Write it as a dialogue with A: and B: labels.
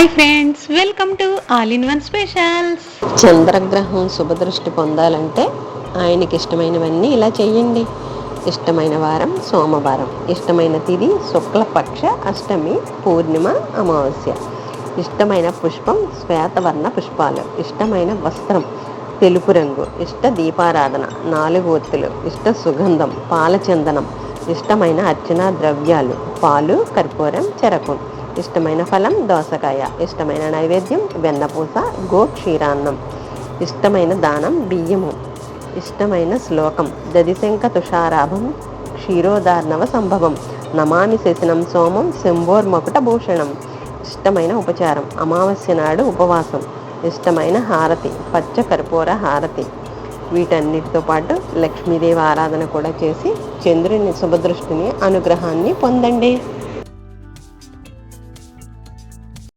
A: Hi friends welcome to all in one specials
B: చంద్రగ్రహం శుభదృష్టి పొందాలంటే ఆయనకి ఇష్టమైనవన్నీ ఇలా చేయండి ఇష్టమైన వారం సోమవారం ఇష్టమైన తిథి శుక్లపక్ష అష్టమి పూర్ణిమ అమావాస్య. ఇష్టమైన పుష్పం శ్వేతవర్ణ పుష్పాలు ఇష్టమైన వస్త్రం తెలుపు రంగు ఇష్ట దీపారాధన నాలుగు ఒత్తులు ఇష్ట సుగంధం పాలచందనం ఇష్టమైన అర్చనా ద్రవ్యాలు పాలు కర్పూరం చెరకు. ఇష్టమైన ఫలం దోసకాయ ఇష్టమైన నైవేద్యం వెన్నపూస గో క్షీరాన్నం ఇష్టమైన దానం బియ్యము ఇష్టమైన శ్లోకం దదిశంక తుషారాభం క్షీరోదార్ణవ సంభవం నమామి శశనం సోమం శంభోర్మకుట భూషణం ఇష్టమైన ఉపచారం అమావాస్య నాడు ఉపవాసం ఇష్టమైన హారతి పచ్చ కర్పూర హారతి. వీటన్నిటితో పాటు లక్ష్మీదేవి ఆరాధన కూడా చేసి చంద్రుని శుభదృష్టిని అనుగ్రహాన్ని పొందండి.